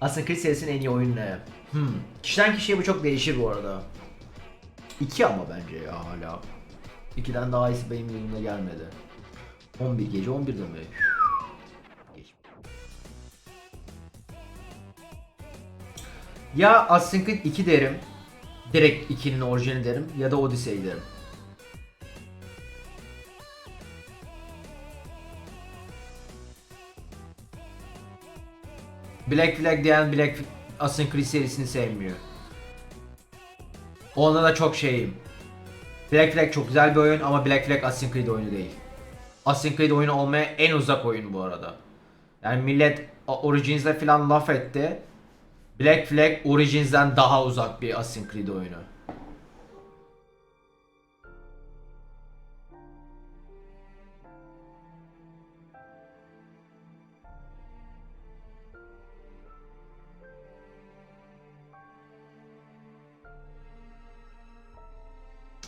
Assassin's Creed serisinin en iyi oyunu ne? Hmm. Kişiden kişiye bu çok değişir bu arada. 2 ama bence ya hala. 2'den daha iyisi benim yanıma gelmedi. 11 gece 11'de mi? Ya Assassin's Creed 2 derim. Direkt 2'nin orijini derim ya da Odyssey derim. Black Flag diyen Black Assassin's Creed serisini sevmiyor. Onda da çok şeyim. Black Flag çok güzel bir oyun ama Black Flag Assassin's Creed oyunu değil. Assassin's Creed oyunu olmaya en uzak oyun bu arada. Yani millet Origins'e falan laf etti. Black Flag Origins'den daha uzak bir Assassin's Creed oyunu.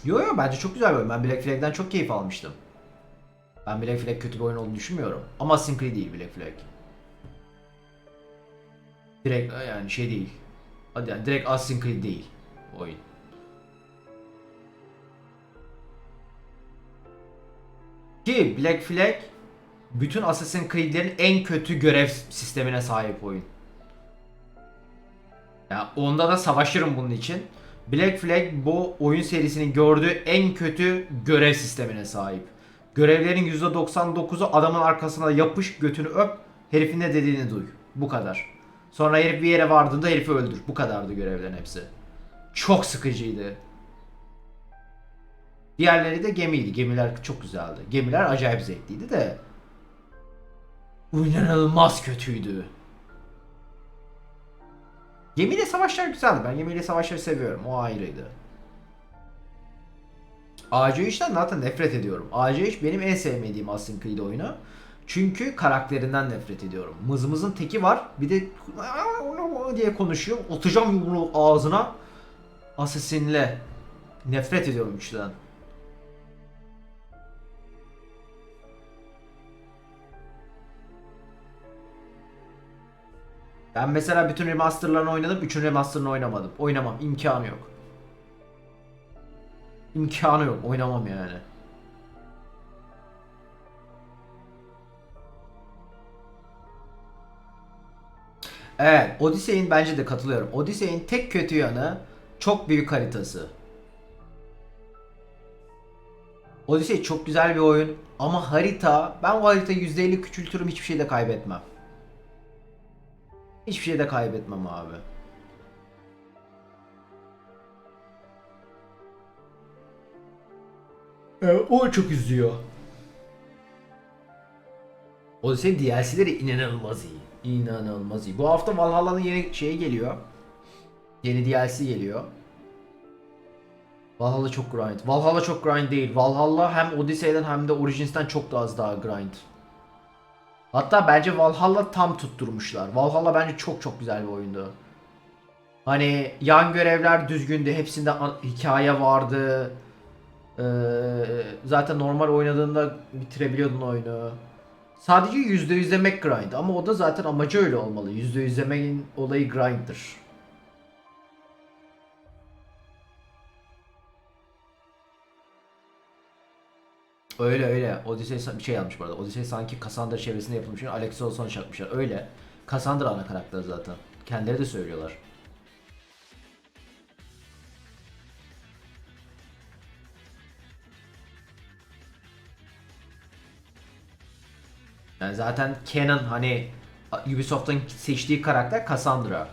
Yo yo bence çok güzel bir oyun. Ben Black Flag'den çok keyif almıştım. Ben Black Flag kötü bir oyun olduğunu düşünmüyorum. Ama Creed değil Black Flag. Direkt yani şey değil. Hadi yani direkt Assassin's Creed değil oyun. Ki Black Flag bütün Assassin's Creed'lerin en kötü görev sistemine sahip oyun. Ya onda da savaşırım bunun için. Black Flag bu oyun serisinin gördüğü en kötü görev sistemine sahip. Görevlerin %99'u adamın arkasına yapış götünü öp herifin ne dediğini duy. Bu kadar. Sonra herif bir yere vardığında herifi öldür. Bu kadardı görevlerin hepsi. Çok sıkıcıydı. Diğerleri de gemiydi. Gemiler çok güzeldi. Gemiler acayip zevkliydi de. İnanılmaz kötüydü. Gemiyle savaşlar güzeldi. Ben gemiyle savaşları seviyorum. O ayrıydı. AC3'ten zaten nefret ediyorum. AC3 benim en sevmediğim Assassin's Creed oyunu. Çünkü karakterinden nefret ediyorum. Mızmızın teki var. Bir de diye konuşuyor. Atacağım yumruğu ağzına. Assassin'le. Nefret ediyorum üçten. Ben mesela bütün remasterlarını oynadım. Üçün remasterını oynamadım. Oynamam. imkanı yok. İmkanı yok. Oynamam yani. Evet, Odyssey'in bence de katılıyorum. Odyssey'in tek kötü yanı çok büyük haritası. Odyssey çok güzel bir oyun ama harita, ben o haritayı %50 küçültürüm hiçbir şeyde kaybetmem. Hiçbir şeyde kaybetmem abi. Evet, o çok üzüyor. Odyssey DLC'leri inanılmaz iyi. İnanılmaz iyi. Bu hafta Valhalla'nın yeni şeyi geliyor. Yeni DLC geliyor. Valhalla çok grind. Valhalla çok grind değil. Valhalla hem Odyssey'den hem de Origins'ten çok daha az daha grind. Hatta bence Valhalla tam tutturmuşlar. Valhalla bence çok çok güzel bir oyundu. Hani yan görevler düzgündü. Hepsinde hikaye vardı. Ee, zaten normal oynadığında bitirebiliyordun oyunu. Sadece yüzde yüzlemek grind ama o da zaten amacı öyle olmalı. Yüzde yüzlemenin olayı grind'dir. Öyle öyle. Odyssey sa- bir şey yapmış bu arada. Odyssey sanki Cassandra çevresinde yapılmış. Alex Olson çakmışlar. Öyle. Cassandra ana karakter zaten. Kendileri de söylüyorlar. Yani zaten Canon hani Ubisoft'un seçtiği karakter Cassandra.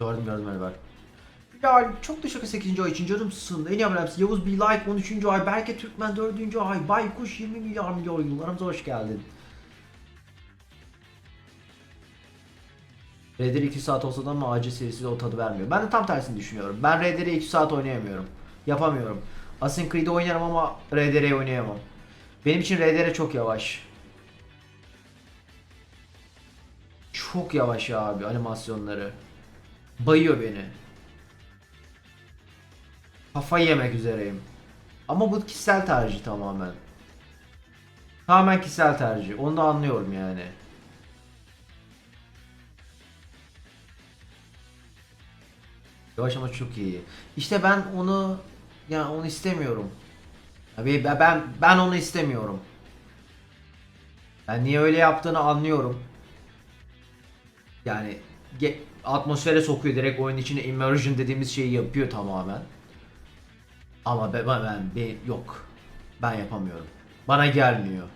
Gördüm gördüm bak. Ya çok teşekkür 8. ay için canımsın. En haberimiz Yavuz B. Like 13. ay. Berke Türkmen 4. ay. Baykuş 20 milyar milyon yıllarımıza hoş geldin. Dead 2 saat olsa da ama AC serisi de o tadı vermiyor. Ben de tam tersini düşünüyorum. Ben Dead'i 2 saat oynayamıyorum. Yapamıyorum. Assassin's Creed'i oynarım ama Dead'i oynayamam. Benim için Dead çok yavaş. Çok yavaş ya abi animasyonları. Bayıyor beni kafa yemek üzereyim. Ama bu kişisel tercih tamamen. Tamamen kişisel tercih. Onu da anlıyorum yani. Yavaş ama çok iyi. İşte ben onu ya yani onu istemiyorum. Abi ben ben onu istemiyorum. Ben niye öyle yaptığını anlıyorum. Yani atmosfere sokuyor direkt oyun içine immersion dediğimiz şeyi yapıyor tamamen. Ama ben, ben, ben yok. Ben yapamıyorum. Bana gelmiyor.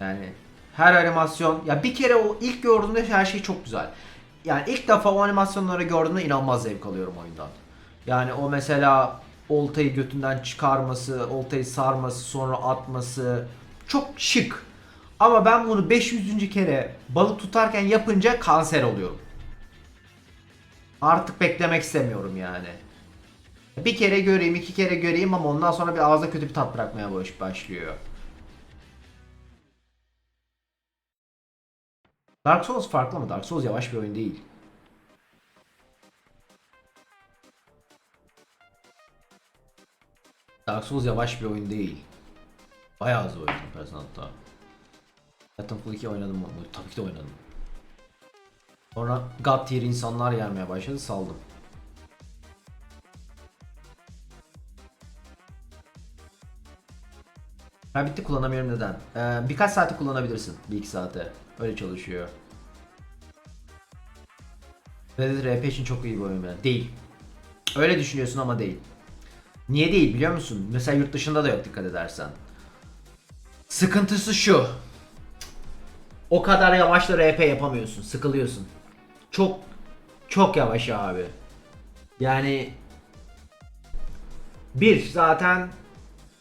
Yani her animasyon ya bir kere o ilk gördüğümde her şey çok güzel. Yani ilk defa o animasyonları gördüğümde inanılmaz zevk alıyorum oyundan. Yani o mesela oltayı götünden çıkarması, oltayı sarması, sonra atması çok şık. Ama ben bunu 500. kere balık tutarken yapınca kanser oluyorum. Artık beklemek istemiyorum yani. Bir kere göreyim, iki kere göreyim ama ondan sonra bir ağızda kötü bir tat bırakmaya baş- başlıyor. Dark Souls farklı mı? Dark Souls yavaş bir oyun değil. Dark Souls yavaş bir oyun değil. Bayağı hızlı oyun yaparsın hatta. Titanfall 2 oynadım mı? Tabii ki de oynadım. Sonra God tier insanlar gelmeye başladı saldım. Ha bitti kullanamıyorum neden? Ee, birkaç saate kullanabilirsin. Bir iki saate. Öyle çalışıyor. Red Dead RP için çok iyi bir oyun yani. Değil. Öyle düşünüyorsun ama değil. Niye değil biliyor musun? Mesela yurt dışında da yok dikkat edersen. Sıkıntısı şu. O kadar yavaş da RP yapamıyorsun. Sıkılıyorsun. Çok çok yavaş abi. Yani bir zaten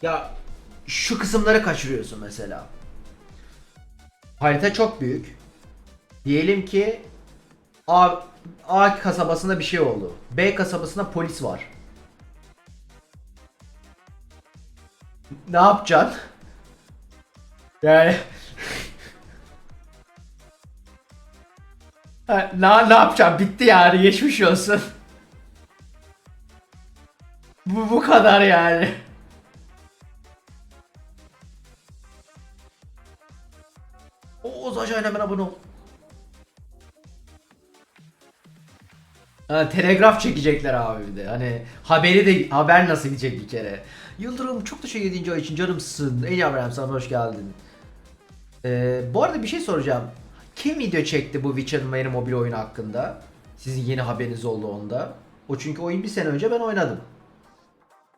ya şu kısımları kaçırıyorsun mesela. Harita çok büyük. Diyelim ki A, A kasabasında bir şey oldu. B kasabasında polis var. Ne yapacaksın? Yani Ne, ne yapacağım? Bitti yani. Geçmiş olsun. Bu bu kadar yani. Oğuz Ajan hemen abone ol. Ha, telegraf çekecekler abi bir de. Hani haberi de haber nasıl gidecek bir kere. Yıldırım çok teşekkür edince ay için canımsın. En Abraham sana hoş geldin. Ee, bu arada bir şey soracağım. Kim video çekti bu Witcher'ın yeni mobil oyunu hakkında? Sizin yeni haberiniz oldu onda. O çünkü oyun bir sene önce ben oynadım.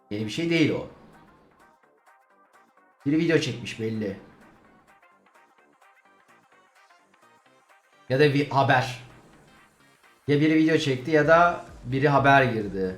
Yeni bir şey değil o. Biri video çekmiş belli. Ya da bir haber. Ya biri video çekti ya da biri haber girdi.